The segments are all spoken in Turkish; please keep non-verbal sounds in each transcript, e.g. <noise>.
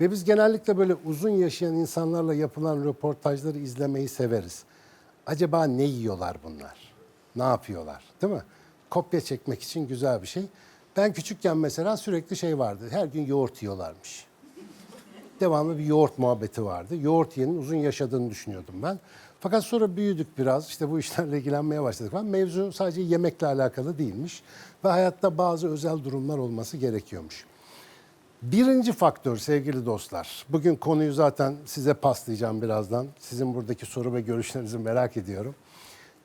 Ve biz genellikle böyle uzun yaşayan insanlarla yapılan röportajları izlemeyi severiz. Acaba ne yiyorlar bunlar? Ne yapıyorlar? Değil mi? Kopya çekmek için güzel bir şey. Ben küçükken mesela sürekli şey vardı. Her gün yoğurt yiyorlarmış. Devamlı bir yoğurt muhabbeti vardı. Yoğurt yiyenin uzun yaşadığını düşünüyordum ben. Fakat sonra büyüdük biraz. işte bu işlerle ilgilenmeye başladık falan. Mevzu sadece yemekle alakalı değilmiş. Ve hayatta bazı özel durumlar olması gerekiyormuş. Birinci faktör sevgili dostlar. Bugün konuyu zaten size paslayacağım birazdan. Sizin buradaki soru ve görüşlerinizi merak ediyorum.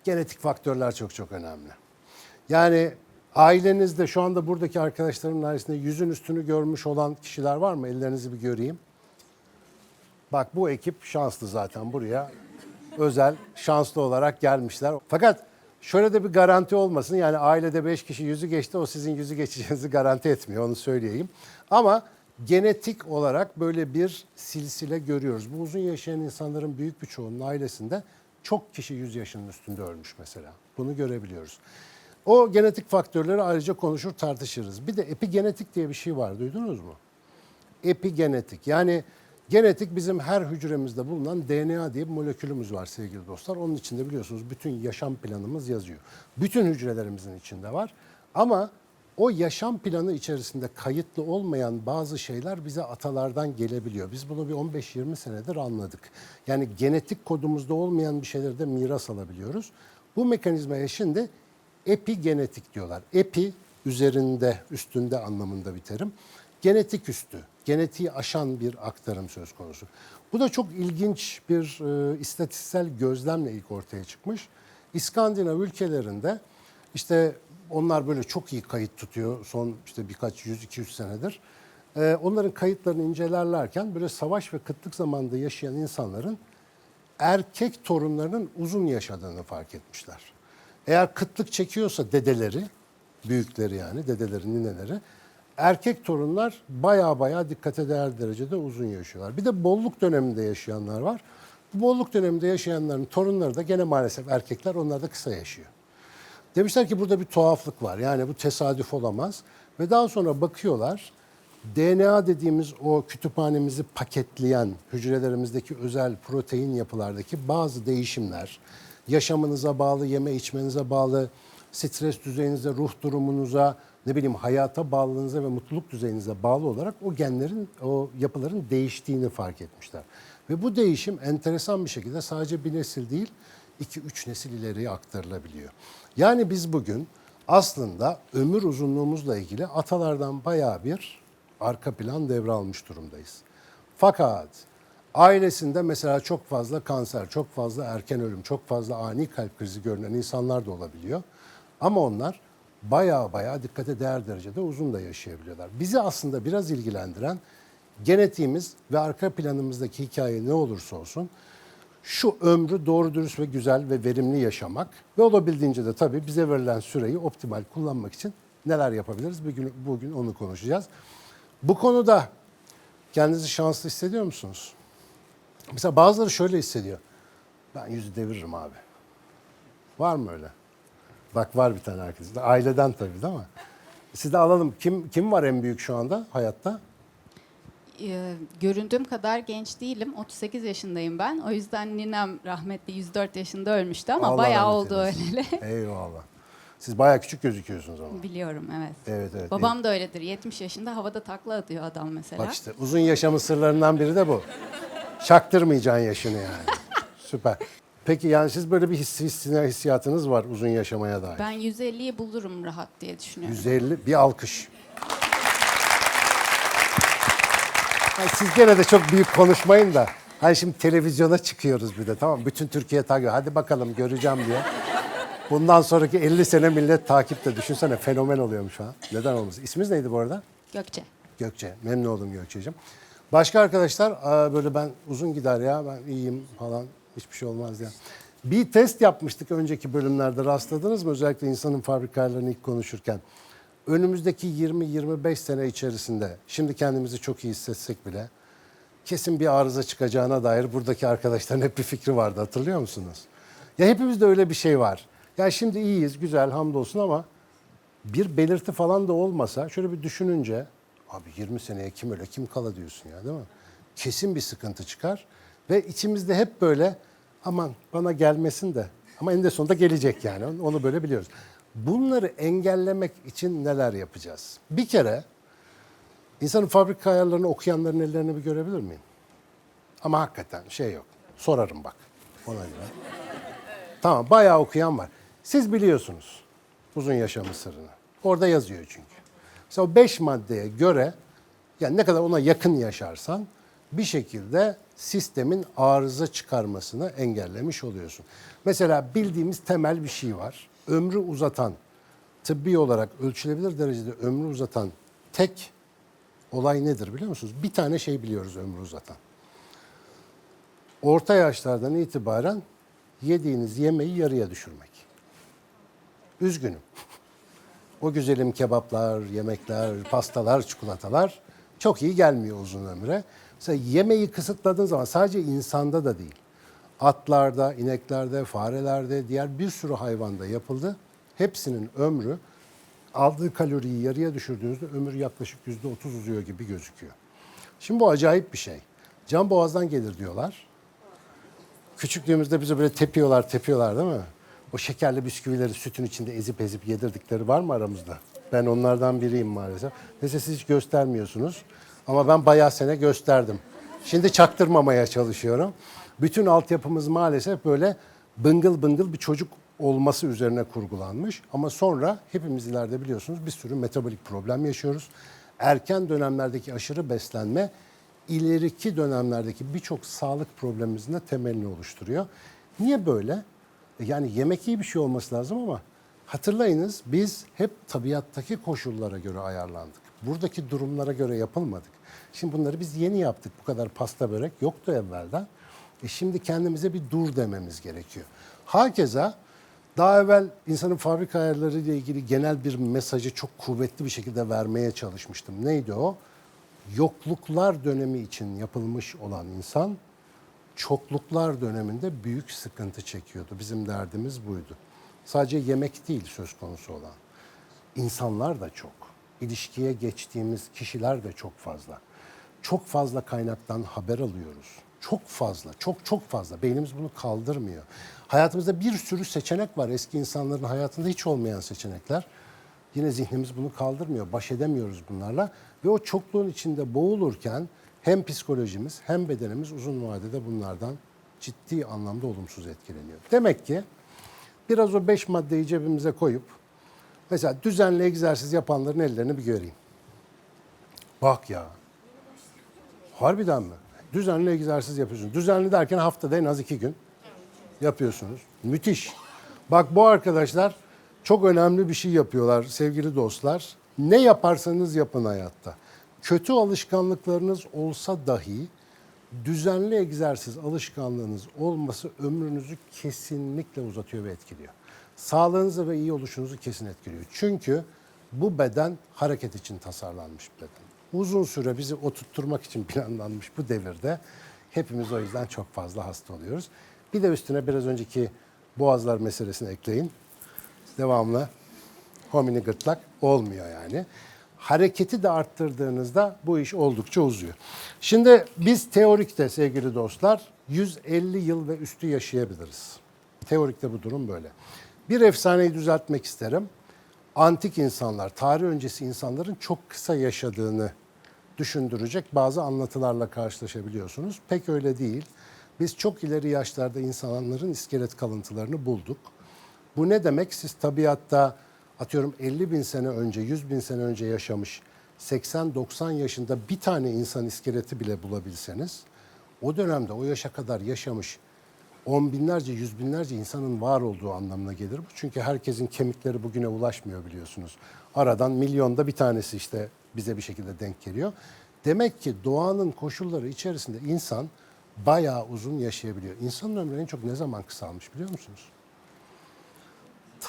Genetik faktörler çok çok önemli. Yani ailenizde şu anda buradaki arkadaşlarımın arasında yüzün üstünü görmüş olan kişiler var mı? Ellerinizi bir göreyim. Bak bu ekip şanslı zaten buraya özel şanslı olarak gelmişler. Fakat şöyle de bir garanti olmasın. Yani ailede 5 kişi yüzü geçti o sizin yüzü geçeceğinizi garanti etmiyor onu söyleyeyim. Ama genetik olarak böyle bir silsile görüyoruz. Bu uzun yaşayan insanların büyük bir çoğunun ailesinde çok kişi 100 yaşının üstünde ölmüş mesela. Bunu görebiliyoruz. O genetik faktörleri ayrıca konuşur tartışırız. Bir de epigenetik diye bir şey var duydunuz mu? epigenetik. Yani genetik bizim her hücremizde bulunan DNA diye bir molekülümüz var sevgili dostlar. Onun içinde biliyorsunuz bütün yaşam planımız yazıyor. Bütün hücrelerimizin içinde var. Ama o yaşam planı içerisinde kayıtlı olmayan bazı şeyler bize atalardan gelebiliyor. Biz bunu bir 15-20 senedir anladık. Yani genetik kodumuzda olmayan bir şeyleri de miras alabiliyoruz. Bu mekanizmaya şimdi epigenetik diyorlar. Epi üzerinde, üstünde anlamında bir terim. Genetik üstü, genetiği aşan bir aktarım söz konusu. Bu da çok ilginç bir e, istatistiksel gözlemle ilk ortaya çıkmış. İskandinav ülkelerinde işte onlar böyle çok iyi kayıt tutuyor son işte birkaç yüz iki yüz senedir. E, onların kayıtlarını incelerlerken böyle savaş ve kıtlık zamanında yaşayan insanların erkek torunlarının uzun yaşadığını fark etmişler. Eğer kıtlık çekiyorsa dedeleri, büyükleri yani dedeleri, nineleri, erkek torunlar baya baya dikkate değer derecede uzun yaşıyorlar. Bir de bolluk döneminde yaşayanlar var. Bu bolluk döneminde yaşayanların torunları da gene maalesef erkekler onlar da kısa yaşıyor. Demişler ki burada bir tuhaflık var. Yani bu tesadüf olamaz. Ve daha sonra bakıyorlar. DNA dediğimiz o kütüphanemizi paketleyen hücrelerimizdeki özel protein yapılardaki bazı değişimler, yaşamınıza bağlı, yeme içmenize bağlı, stres düzeyinize, ruh durumunuza, ne bileyim hayata bağlılığınıza ve mutluluk düzeyinize bağlı olarak o genlerin, o yapıların değiştiğini fark etmişler. Ve bu değişim enteresan bir şekilde sadece bir nesil değil, 2-3 nesil ileriye aktarılabiliyor. Yani biz bugün aslında ömür uzunluğumuzla ilgili atalardan bayağı bir arka plan devralmış durumdayız. Fakat ailesinde mesela çok fazla kanser, çok fazla erken ölüm, çok fazla ani kalp krizi görünen insanlar da olabiliyor. Ama onlar bayağı bayağı dikkate değer derecede uzun da yaşayabiliyorlar. Bizi aslında biraz ilgilendiren genetiğimiz ve arka planımızdaki hikaye ne olursa olsun şu ömrü doğru dürüst ve güzel ve verimli yaşamak ve olabildiğince de tabii bize verilen süreyi optimal kullanmak için neler yapabiliriz? Bugün, bugün onu konuşacağız. Bu konuda kendinizi şanslı hissediyor musunuz? Mesela bazıları şöyle hissediyor. Ben yüzü deviririm abi. Var mı öyle? Bak var bir tane arkadaş. Aileden tabii değil mi? Siz de alalım. Kim kim var en büyük şu anda hayatta? Ee, göründüğüm kadar genç değilim. 38 yaşındayım ben. O yüzden ninem rahmetli 104 yaşında ölmüştü ama Allah bayağı rahmet oldu eylesin. öyle. <laughs> Eyvallah. Siz bayağı küçük gözüküyorsunuz ama. Biliyorum evet. Evet evet. Babam da öyledir. 70 yaşında havada takla atıyor adam mesela. Bak işte uzun yaşamın sırlarından biri de bu. Çaktırmayacaksın yaşını yani. <laughs> Süper. Peki yani siz böyle bir hissi, hissine- hissiyatınız var uzun yaşamaya dair. Ben 150'yi bulurum rahat diye düşünüyorum. 150 bir alkış. Yani siz gene de çok büyük konuşmayın da. Hani şimdi televizyona çıkıyoruz bir de tamam mı? Bütün Türkiye takip. Hadi bakalım göreceğim diye. Bundan sonraki 50 sene millet takipte. Düşünsene fenomen oluyormuş ha. Neden olmasın? İsminiz neydi bu arada? Gökçe. Gökçe. Memnun oldum Gökçe'ciğim. Başka arkadaşlar "Aa, böyle ben uzun gider ya ben iyiyim falan hiçbir şey olmaz ya. Bir test yapmıştık önceki bölümlerde rastladınız mı? Özellikle insanın fabrikalarını ilk konuşurken. Önümüzdeki 20-25 sene içerisinde şimdi kendimizi çok iyi hissetsek bile kesin bir arıza çıkacağına dair buradaki arkadaşların hep bir fikri vardı hatırlıyor musunuz? Ya hepimizde öyle bir şey var. Ya şimdi iyiyiz güzel hamdolsun ama bir belirti falan da olmasa şöyle bir düşününce abi 20 seneye kim öyle kim kala diyorsun ya değil mi? kesin bir sıkıntı çıkar. Ve içimizde hep böyle aman bana gelmesin de ama eninde sonunda gelecek yani onu böyle biliyoruz. Bunları engellemek için neler yapacağız? Bir kere insanın fabrika ayarlarını okuyanların ellerini bir görebilir miyim? Ama hakikaten şey yok. Sorarım bak ona göre. Tamam bayağı okuyan var. Siz biliyorsunuz uzun yaşamın sırrını. Orada yazıyor çünkü. Mesela o beş maddeye göre yani ne kadar ona yakın yaşarsan bir şekilde sistemin arıza çıkarmasını engellemiş oluyorsun. Mesela bildiğimiz temel bir şey var. Ömrü uzatan, tıbbi olarak ölçülebilir derecede ömrü uzatan tek olay nedir biliyor musunuz? Bir tane şey biliyoruz ömrü uzatan. Orta yaşlardan itibaren yediğiniz yemeği yarıya düşürmek. Üzgünüm. O güzelim kebaplar, yemekler, pastalar, çikolatalar çok iyi gelmiyor uzun ömre. Mesela yemeği kısıtladığın zaman sadece insanda da değil. Atlarda, ineklerde, farelerde, diğer bir sürü hayvanda yapıldı. Hepsinin ömrü aldığı kaloriyi yarıya düşürdüğünüzde ömür yaklaşık yüzde otuz uzuyor gibi gözüküyor. Şimdi bu acayip bir şey. Can boğazdan gelir diyorlar. Küçüklüğümüzde bize böyle tepiyorlar, tepiyorlar değil mi? O şekerli bisküvileri sütün içinde ezip ezip yedirdikleri var mı aramızda? Ben onlardan biriyim maalesef. Neyse siz hiç göstermiyorsunuz. Ama ben bayağı sene gösterdim. Şimdi çaktırmamaya çalışıyorum. Bütün altyapımız maalesef böyle bıngıl bıngıl bir çocuk olması üzerine kurgulanmış. Ama sonra hepimiz ileride biliyorsunuz bir sürü metabolik problem yaşıyoruz. Erken dönemlerdeki aşırı beslenme ileriki dönemlerdeki birçok sağlık problemimizin de temelini oluşturuyor. Niye böyle? E Yani yemek iyi bir şey olması lazım ama hatırlayınız biz hep tabiattaki koşullara göre ayarlandık. Buradaki durumlara göre yapılmadık. Şimdi bunları biz yeni yaptık. Bu kadar pasta börek yoktu evvelden. E şimdi kendimize bir dur dememiz gerekiyor. Hakeza daha evvel insanın fabrika ayarları ile ilgili genel bir mesajı çok kuvvetli bir şekilde vermeye çalışmıştım. Neydi o? Yokluklar dönemi için yapılmış olan insan çokluklar döneminde büyük sıkıntı çekiyordu. Bizim derdimiz buydu. Sadece yemek değil söz konusu olan. İnsanlar da çok. İlişkiye geçtiğimiz kişiler de çok fazla. Çok fazla kaynaktan haber alıyoruz. Çok fazla, çok çok fazla. Beynimiz bunu kaldırmıyor. Hayatımızda bir sürü seçenek var. Eski insanların hayatında hiç olmayan seçenekler. Yine zihnimiz bunu kaldırmıyor. Baş edemiyoruz bunlarla. Ve o çokluğun içinde boğulurken hem psikolojimiz hem bedenimiz uzun vadede bunlardan ciddi anlamda olumsuz etkileniyor. Demek ki biraz o beş maddeyi cebimize koyup mesela düzenli egzersiz yapanların ellerini bir göreyim. Bak ya. Harbiden mi? Düzenli egzersiz yapıyorsunuz. Düzenli derken haftada en az iki gün yapıyorsunuz. Müthiş. Bak bu arkadaşlar çok önemli bir şey yapıyorlar sevgili dostlar. Ne yaparsanız yapın hayatta. Kötü alışkanlıklarınız olsa dahi düzenli egzersiz alışkanlığınız olması ömrünüzü kesinlikle uzatıyor ve etkiliyor. Sağlığınızı ve iyi oluşunuzu kesin etkiliyor. Çünkü bu beden hareket için tasarlanmış bir beden. Uzun süre bizi oturtturmak için <laughs> planlanmış bu devirde hepimiz o yüzden çok fazla hasta oluyoruz. Bir de üstüne biraz önceki boğazlar meselesini ekleyin. Devamlı homini gırtlak olmuyor yani. Hareketi de arttırdığınızda bu iş oldukça uzuyor. Şimdi biz teorikte sevgili dostlar 150 yıl ve üstü yaşayabiliriz. Teorikte bu durum böyle. Bir efsaneyi düzeltmek isterim. Antik insanlar, tarih öncesi insanların çok kısa yaşadığını düşündürecek bazı anlatılarla karşılaşabiliyorsunuz. Pek öyle değil. Biz çok ileri yaşlarda insanların iskelet kalıntılarını bulduk. Bu ne demek? Siz tabiatta atıyorum 50 bin sene önce, 100 bin sene önce yaşamış 80-90 yaşında bir tane insan iskeleti bile bulabilseniz o dönemde o yaşa kadar yaşamış on binlerce, yüz binlerce insanın var olduğu anlamına gelir bu. Çünkü herkesin kemikleri bugüne ulaşmıyor biliyorsunuz. Aradan milyonda bir tanesi işte bize bir şekilde denk geliyor. Demek ki doğanın koşulları içerisinde insan bayağı uzun yaşayabiliyor. İnsanın ömrü en çok ne zaman kısalmış biliyor musunuz?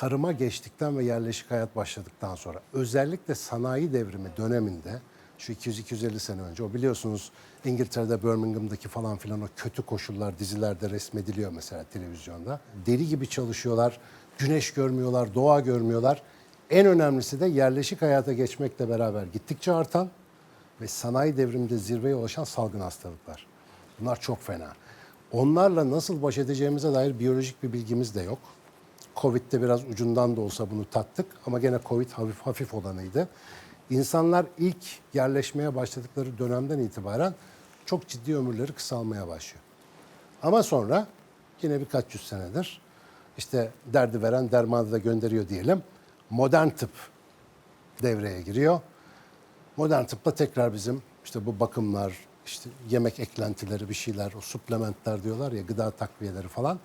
tarıma geçtikten ve yerleşik hayat başladıktan sonra özellikle sanayi devrimi döneminde şu 200-250 sene önce o biliyorsunuz İngiltere'de Birmingham'daki falan filan o kötü koşullar dizilerde resmediliyor mesela televizyonda. Deli gibi çalışıyorlar, güneş görmüyorlar, doğa görmüyorlar. En önemlisi de yerleşik hayata geçmekle beraber gittikçe artan ve sanayi devriminde zirveye ulaşan salgın hastalıklar. Bunlar çok fena. Onlarla nasıl baş edeceğimize dair biyolojik bir bilgimiz de yok. Covid'de biraz ucundan da olsa bunu tattık ama gene Covid hafif hafif olanıydı. İnsanlar ilk yerleşmeye başladıkları dönemden itibaren çok ciddi ömürleri kısalmaya başlıyor. Ama sonra yine birkaç yüz senedir işte derdi veren dermanı da gönderiyor diyelim. Modern tıp devreye giriyor. Modern tıpla tekrar bizim işte bu bakımlar, işte yemek eklentileri bir şeyler, o suplementler diyorlar ya gıda takviyeleri falan.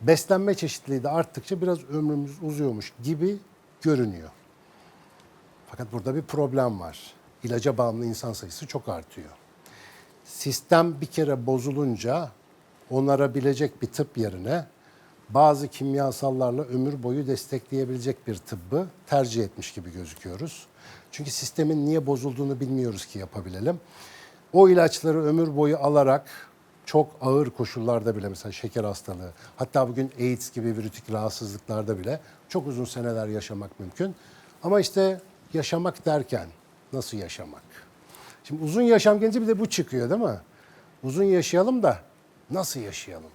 Beslenme çeşitliliği de arttıkça biraz ömrümüz uzuyormuş gibi görünüyor. Fakat burada bir problem var. İlaca bağımlı insan sayısı çok artıyor. Sistem bir kere bozulunca onarabilecek bir tıp yerine bazı kimyasallarla ömür boyu destekleyebilecek bir tıbbı tercih etmiş gibi gözüküyoruz. Çünkü sistemin niye bozulduğunu bilmiyoruz ki yapabilelim. O ilaçları ömür boyu alarak çok ağır koşullarda bile mesela şeker hastalığı, hatta bugün AIDS gibi virütik rahatsızlıklarda bile çok uzun seneler yaşamak mümkün. Ama işte yaşamak derken nasıl yaşamak? Şimdi uzun yaşam gelince bir de bu çıkıyor değil mi? Uzun yaşayalım da nasıl yaşayalım?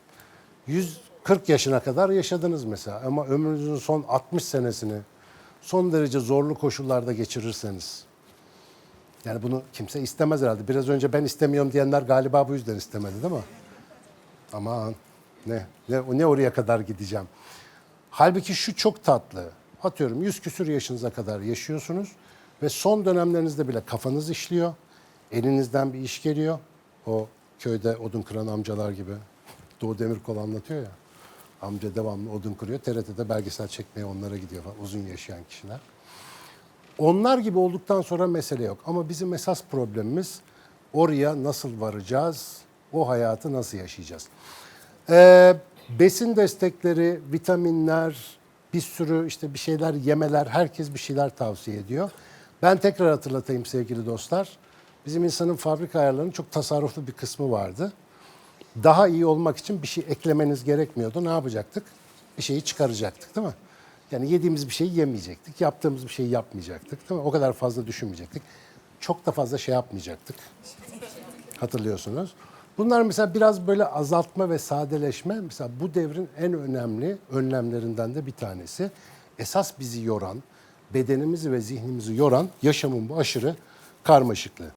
140 yaşına kadar yaşadınız mesela ama ömrünüzün son 60 senesini son derece zorlu koşullarda geçirirseniz yani bunu kimse istemez herhalde. Biraz önce ben istemiyorum diyenler galiba bu yüzden istemedi değil mi? Aman ne, ne, ne oraya kadar gideceğim. Halbuki şu çok tatlı. Atıyorum 100 küsür yaşınıza kadar yaşıyorsunuz ve son dönemlerinizde bile kafanız işliyor. Elinizden bir iş geliyor. O köyde odun kıran amcalar gibi. Doğu Demirkol anlatıyor ya. Amca devamlı odun kırıyor. TRT'de belgesel çekmeye onlara gidiyor falan. Uzun yaşayan kişiler. Onlar gibi olduktan sonra mesele yok. Ama bizim esas problemimiz oraya nasıl varacağız, o hayatı nasıl yaşayacağız. Ee, besin destekleri, vitaminler, bir sürü işte bir şeyler yemeler, herkes bir şeyler tavsiye ediyor. Ben tekrar hatırlatayım sevgili dostlar. Bizim insanın fabrika ayarlarının çok tasarruflu bir kısmı vardı. Daha iyi olmak için bir şey eklemeniz gerekmiyordu. Ne yapacaktık? Bir şeyi çıkaracaktık değil mi? Yani yediğimiz bir şeyi yemeyecektik. Yaptığımız bir şeyi yapmayacaktık. Değil mi? O kadar fazla düşünmeyecektik. Çok da fazla şey yapmayacaktık. Hatırlıyorsunuz. Bunlar mesela biraz böyle azaltma ve sadeleşme mesela bu devrin en önemli önlemlerinden de bir tanesi. Esas bizi yoran, bedenimizi ve zihnimizi yoran yaşamın bu aşırı karmaşıklığı.